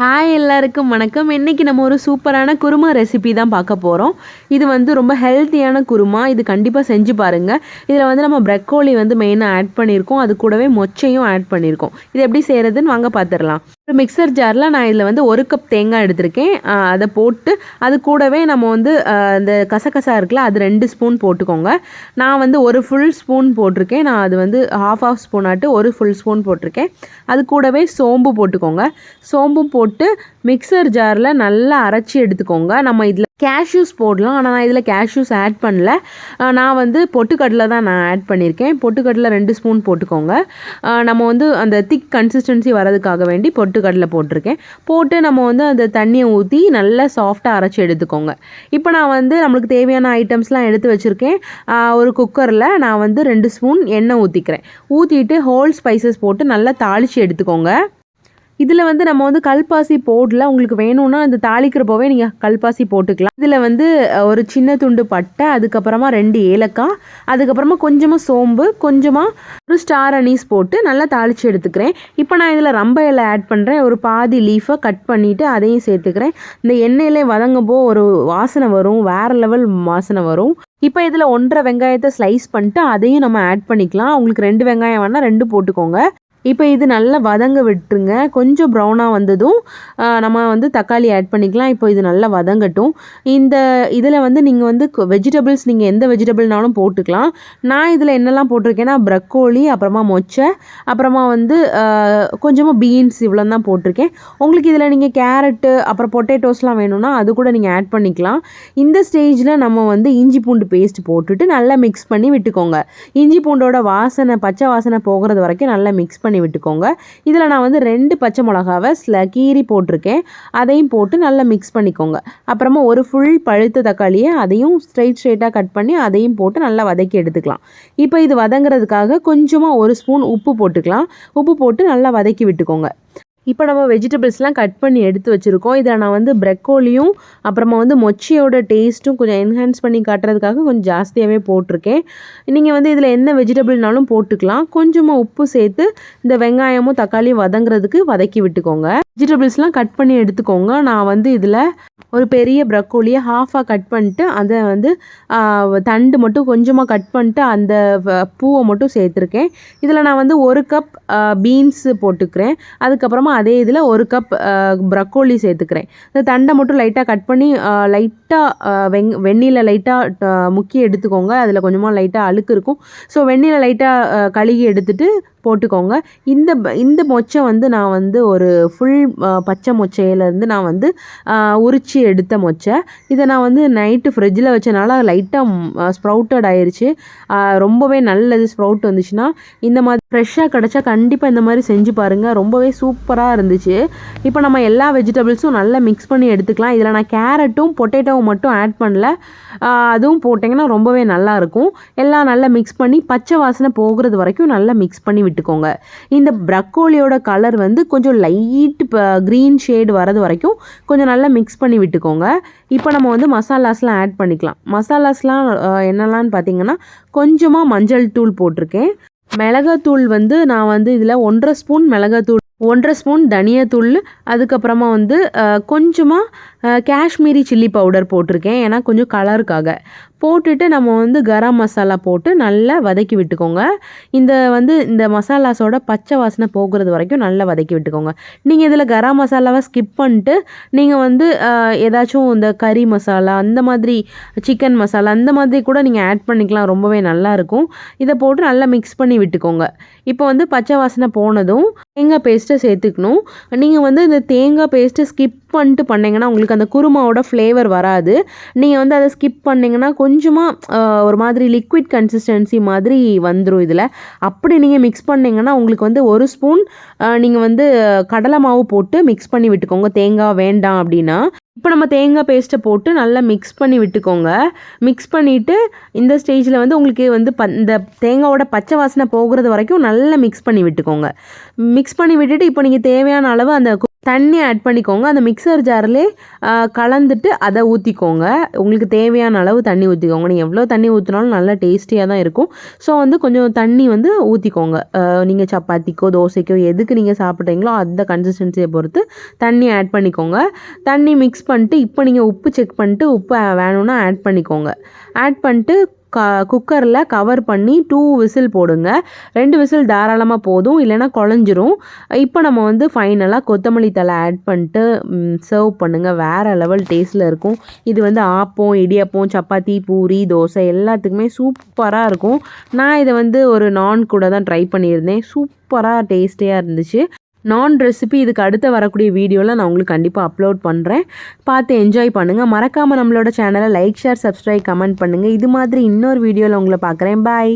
Hi எல்லாருக்கும் வணக்கம். இன்றைக்கி நம்ம ஒரு சூப்பரான குருமா ரெசிபி தான் பார்க்க போகிறோம் இது வந்து ரொம்ப ஹெல்த்தியான குருமா. இது கண்டிப்பாக செஞ்சு பாருங்கள் இதில் வந்து நம்ம ப்ரக்கோலி வந்து மெயினாக ஆட் பண்ணியிருக்கோம். அது கூடவே மொச்சையும் ஆட் பண்ணியிருக்கோம். இது எப்படி செய்கிறதுன்னு வாங்க பார்த்துடலாம் ஒரு மிக்சர் ஜாரில் நான் இதில் வந்து ஒரு கப் தேங்காய் எடுத்திருக்கேன். அதை போட்டு அது கூடவே நம்ம வந்து இந்த கசகசா இருக்குல்ல அது ரெண்டு ஸ்பூன் போட்டுக்கோங்க. நான் வந்து ஒரு ஃபுல் ஸ்பூன் போட்டிருக்கேன். நான் அது வந்து ஹாஃப் ஆஃப் ஸ்பூன் ஆட்டு ஒரு ஃபுல் ஸ்பூன் போட்டிருக்கேன். அது கூடவே சோம்பு போட்டுக்கோங்க. சோம்பும் போட்டு மிக்சர் ஜாரில் நல்லா அரைச்சி எடுத்துக்கோங்க. நம்ம இதில் கேஷ்யூஸ் போடலாம். ஆனால் நான் இதில் கேஷ்யூஸ் ஆட் பண்ணல. நான் வந்து பொட்டுக்கடலை தான் நான் ஆட் பண்ணியிருக்கேன் பொட்டுக்கடலை ரெண்டு ஸ்பூன் போட்டுக்கோங்க. நம்ம வந்து அந்த திக் கன்சிஸ்டன்சி வரதுக்காக வேண்டி பொட்டுக்கடலை போட்டிருக்கேன். போட்டு நம்ம வந்து அந்த தண்ணியை ஊற்றி நல்லா சாஃப்டாக அரைச்சி எடுத்துக்கோங்க. இப்போ நான் வந்து நம்மளுக்கு தேவையான ஐட்டம்ஸ்லாம் எடுத்து வச்சுருக்கேன். ஒரு குக்கரில் நான் வந்து ரெண்டு ஸ்பூன் எண்ணெய் ஊற்றிக்கிறேன் ஊற்றிட்டு ஹோல் ஸ்பைசஸ் போட்டு நல்லா தாளித்து எடுத்துக்கோங்க. இதில் வந்து நம்ம வந்து கல்பாசி போடல உங்களுக்கு வேணும்னா இந்த தாளிக்கிறப்போவே நீங்கள் கல்பாசி போட்டுக்கலாம். இதில் வந்து ஒரு சின்ன துண்டு பட்டை அதுக்கப்புறமா ரெண்டு ஏலக்காய் அதுக்கப்புறமா கொஞ்சமாக சோம்பு கொஞ்சமாக ஒரு ஸ்டார் அனீஸ் போட்டு நல்லா தாளித்து எடுத்துக்கிறேன். இப்போ நான் இதில் ரம்ப இலை ஆட் பண்ணுறேன் ஒரு பாதி லீஃபை கட் பண்ணிவிட்டு அதையும் சேர்த்துக்கிறேன். இந்த எண்ணெயிலே வதங்கப்போ ஒரு வாசனை வரும் வேறு லெவல் வாசனை வரும். இப்போ இதில் ஒன்றரை வெங்காயத்தை ஸ்லைஸ் பண்ணிட்டு அதையும் நம்ம ஆட் பண்ணிக்கலாம். உங்களுக்கு ரெண்டு வெங்காயம் வேணால் ரெண்டு போட்டுக்கோங்க. இப்போ இது நல்லா வதங்க விட்டுருங்க. கொஞ்சம் ப்ரௌனாக வந்ததும் நம்ம வந்து தக்காளி ஆட் பண்ணிக்கலாம். இப்போ இது நல்லா வதங்கட்டும். இந்த இதில் வந்து நீங்கள் வந்து வெஜிடபிள்ஸ் நீங்கள் எந்த வெஜிடபிள்னாலும் போட்டுக்கலாம். நான் இதில் என்னெல்லாம் போட்டிருக்கேன்னா ப்ரக்கோலி அப்புறமா மொச்சை அப்புறமா வந்து கொஞ்சமாக பீன்ஸ் இவ்வளோ தான் போட்டிருக்கேன். உங்களுக்கு இதில் நீங்கள் கேரட்டு அப்புறம் பொட்டேட்டோஸ்லாம் வேணும்னா அது கூட நீங்கள் ஆட் பண்ணிக்கலாம். இந்த ஸ்டேஜில் நம்ம வந்து இஞ்சி பூண்டு பேஸ்ட் போட்டுட்டு நல்லா மிக்ஸ் பண்ணி விட்டுக்கோங்க. இஞ்சி பூண்டோட வாசனை பச்சை வாசனை போகிறது வரைக்கும் நல்லா மிக்ஸ் பண்ணி விட்டுக்கோங்க. இதில் நான் வந்து ரெண்டு பச்சை மிளகாவை ஸ்ல கீரி போட்டிருக்கேன். அதையும் போட்டு நல்லா மிக்ஸ் பண்ணிக்கோங்க. அப்புறமா ஒரு ஃபுல் பழுத்த தக்காளியை அதையும் ஸ்ட்ரைட் ஸ்ட்ரைட்டாக கட் பண்ணி அதையும் போட்டு நல்லா வதக்கி எடுத்துக்கலாம். இப்போ இது வதங்குறதுக்காக கொஞ்சமாக ஒரு ஸ்பூன் உப்பு போட்டுக்கலாம். உப்பு போட்டு நல்லா வதக்கி விட்டுக்கோங்க. இப்போ நம்ம வெஜிடபிள்ஸ்லாம் கட் பண்ணி எடுத்து வச்சுருக்கோம். இதில் நான் வந்து ப்ரெக்கோலியும் அப்புறமா வந்து மொச்சியோட டேஸ்ட்டும் கொஞ்சம் என்ஹான்ஸ் பண்ணி காட்டுறதுக்காக கொஞ்சம் ஜாஸ்தியாகவே போட்டிருக்கேன். நீங்கள் வந்து இதில் என்ன வெஜிடபிள்னாலும் போட்டுக்கலாம். கொஞ்சமாக உப்பு சேர்த்து இந்த வெங்காயமும் தக்காளியும் வதங்குறதுக்கு வதக்கி விட்டுக்கோங்க. வெஜிடபிள்ஸ்லாம் கட் பண்ணி எடுத்துக்கோங்க. நான் வந்து இதில் ஒரு பெரிய ப்ரக்கோலியை ஹாஃபாக கட் பண்ணிட்டு அதை வந்து தண்டு மட்டும் கொஞ்சமாக கட் பண்ணிட்டு அந்த பூவை மட்டும் சேர்த்துருக்கேன். இதில் நான் வந்து ஒரு கப் பீன்ஸு போட்டுக்கிறேன். அதுக்கப்புறமா அதே இதில் ஒரு கப் ப்ரக்கோலி சேர்த்துக்கிறேன். இந்த தண்டை மட்டும் லைட்டாக கட் பண்ணி லைட்டாக வெங் வெந்நீரில் லைட்டாக முக்கி எடுத்துக்கோங்க. அதில் கொஞ்சமாக லைட்டாக அழுக்கு இருக்கும். ஸோ வெந்நீரில் லைட்டாக கழுகி எடுத்துட்டு போட்டுக்கோங்க. இந்த இந்த மொச்சை வந்து நான் வந்து ஒரு ஃபுல் பச்சை மொச்சையிலேருந்து நான் வந்து உரித்து எடுத்த மொச்சை. இதை நான் வந்து நைட்டு ஃப்ரிட்ஜில் வச்சனால லைட்டாக ஸ்ப்ரவுட்டட் ஆயிடுச்சு ரொம்பவே நல்லது ஸ்ப்ரவுட் வந்துச்சுன்னா இந்த மாதிரி ஃப்ரெஷ்ஷாக கிடச்சா கண்டிப்பாக இந்த மாதிரி செஞ்சு பாருங்கள் ரொம்பவே சூப்பராக இருந்துச்சு. இப்போ நம்ம எல்லா வெஜிடபிள்ஸும் நல்லா மிக்ஸ் பண்ணி எடுத்துக்கலாம். இதில் நான் கேரட்டும் பொட்டேட்டோவும் மட்டும் ஆட் பண்ணல. அதுவும் போட்டிங்கன்னா ரொம்பவே நல்லாயிருக்கும் எல்லாம் நல்லா மிக்ஸ் பண்ணி பச்சை வாசனை போகிறது வரைக்கும் நல்லா மிக்ஸ் பண்ணி விட்டு விட்டுக்கோங்க இந்த ப்ரக்கோலியோட கலர் வந்து கொஞ்சம் லைட் க்ரீன் ஷேடு வரது வரைக்கும் கொஞ்சம் நல்லா மிக்ஸ் பண்ணி விட்டுக்கோங்க. இப்போ நம்ம வந்து மசாலாஸ்லாம் ஆட் பண்ணிக்கலாம். மசாலாஸ்லாம் என்னெல்லாம்னு பார்த்தீங்கன்னா கொஞ்சமாக மஞ்சள் தூள் போட்டிருக்கேன். மிளகாத்தூள் வந்து நான் வந்து இதில் ஒன்றரை ஸ்பூன் மிளகாத்தூள் ஒன்றரை ஸ்பூன் தனியாத்தூள் அதுக்கப்புறமா வந்து கொஞ்சமாக காஷ்மீரி சில்லி பவுடர் போட்டிருக்கேன். ஏன்னா கொஞ்சம் கலருக்காக போட்டுட்டு நம்ம வந்து கரம் மசாலா போட்டு நல்லா வதக்கி விட்டுக்கோங்க. இந்த வந்து இந்த மசாலாஸோட பச்சை வாசனை போகிறது வரைக்கும் நல்லா வதக்கி விட்டுக்கோங்க. நீங்கள் இதில் கரம் மசாலாவை ஸ்கிப் பண்ணிட்டு நீங்கள் வந்து ஏதாச்சும் இந்த கறி மசாலா அந்த மாதிரி சிக்கன் மசாலா அந்த மாதிரி கூட நீங்கள் ஆட் பண்ணிக்கலாம். ரொம்பவே நல்லாயிருக்கும் இதை போட்டு நல்லா மிக்ஸ் பண்ணி விட்டுக்கோங்க. இப்போ வந்து பச்சை வாசனை போனதும் தேங்காய் பேஸ்ட்டை சேர்த்துக்கணும். நீங்கள் வந்து இந்த தேங்காய் பேஸ்ட்டை ஸ்கிப் பண்ணிட்டு பண்ணிங்கன்னா உங்களுக்கு அந்த குருமாவோட ஃப்ளேவர் வராது. நீங்கள் வந்து அதை ஸ்கிப் பண்ணிங்கன்னா கொஞ்சமாக ஒரு மாதிரி லிக்விட் கன்சிஸ்டன்சி மாதிரி வந்துடும் இதில். அப்படி நீங்கள் மிக்ஸ் பண்ணிங்கன்னா உங்களுக்கு வந்து ஒரு ஸ்பூன் நீங்கள் வந்து கடலை மாவு போட்டு மிக்ஸ் பண்ணி விட்டுக்கோங்க. தேங்காய் வேண்டாம் அப்படின்னா. இப்போ நம்ம தேங்காய் பேஸ்ட்டை போட்டு நல்லா மிக்ஸ் பண்ணி விட்டுக்கோங்க. மிக்ஸ் பண்ணிவிட்டு இந்த ஸ்டேஜில் வந்து உங்களுக்கு வந்து ப இந்த தேங்காவோட பச்சை வாசனை போகிறது வரைக்கும் நல்லா மிக்ஸ் பண்ணி விட்டுக்கோங்க. மிக்ஸ் பண்ணி விட்டுட்டு இப்போ நீங்கள் தேவையான அளவு அந்த தண்ணி ஆட் பண்ணிக்கோங்க. அந்த மிக்சர் ஜாரிலே கலந்துட்டு அதை ஊற்றிக்கோங்க உங்களுக்கு தேவையான அளவு தண்ணி ஊற்றிக்கோங்க நீங்கள் எவ்வளோ தண்ணி ஊற்றினாலும் நல்லா டேஸ்டியாக தான் இருக்கும். ஸோ வந்து கொஞ்சம் தண்ணி வந்து ஊற்றிக்கோங்க நீங்கள் சப்பாத்திக்கோ தோசைக்கோ எதுக்கு நீங்கள் சாப்பிட்றீங்களோ அந்த கன்சிஸ்டன்சியை பொறுத்து தண்ணி ஆட் பண்ணிக்கோங்க. தண்ணி மிக்ஸ் பண்ணிட்டு இப்போ நீங்கள் உப்பு செக் பண்ணிட்டு உப்பு வேணும்னா ஆட் பண்ணிக்கோங்க. ஆட் பண்ணிட்டு க குக்கரில் கவர் பண்ணி டூ விசில் போடுங்க. ரெண்டு விசில் தாராளமாக போதும் இல்லைன்னா குழஞ்சிரும். இப்போ நம்ம வந்து ஃபைனலாக கொத்தமல்லி தழை ஆட் பண்ணிட்டு சர்வ் பண்ணுங்கள் வேறு லெவல் டேஸ்ட்டில் இருக்கும். இது வந்து ஆப்பம் இடியப்பம் சப்பாத்தி பூரி தோசை எல்லாத்துக்குமே சூப்பராக இருக்கும். நான் இதை வந்து ஒரு நான் கூட தான் ட்ரை பண்ணியிருந்தேன். சூப்பராக டேஸ்டியாக இருந்துச்சு. நான் ரெசிபி இதுக்கு அடுத்து வரக்கூடிய வீடியோவில் நான் உங்களுக்கு கண்டிப்பாக அப்லோட் பண்ணுறேன் பார்த்து என்ஜாய் பண்ணுங்கள் மறக்காமல் நம்மளோட சேனலை லைக் ஷேர் சப்ஸ்கிரைப் கமெண்ட் பண்ணுங்கள் இது மாதிரி இன்னொரு வீடியோவில் உங்களை பார்க்குறேன். பாய்